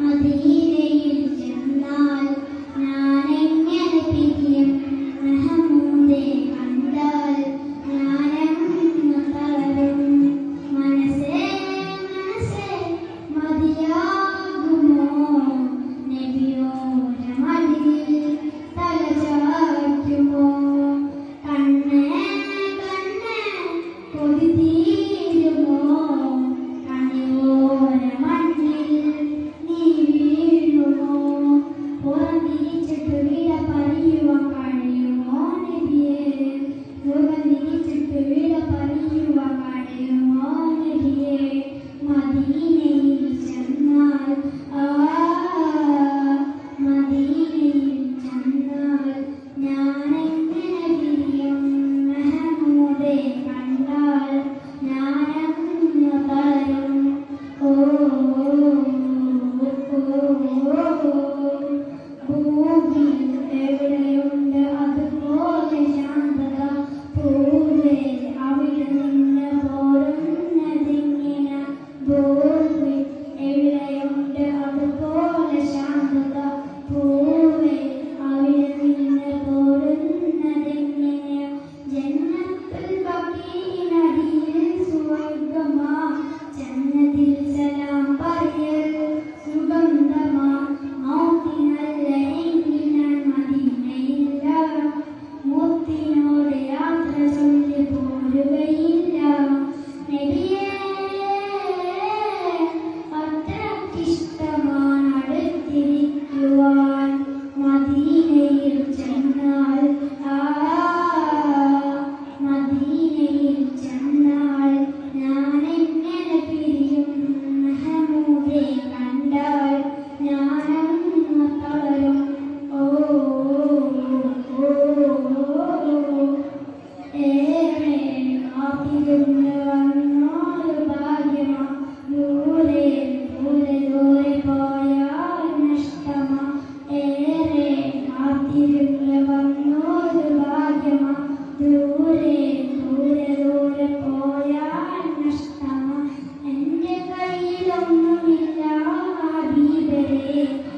മദീനയിൽ ചെന്നാൽ ഞാൻ heaven വന്നിരുന്ന് വന്നോരു ഭാഗ്യമാ. ദൂരെ ദൂരെ ദൂരെ പോയാൽ നഷ്ടമാ. എന്റെ കയ്യിലൊന്നുമില്ല ഹബീബരേ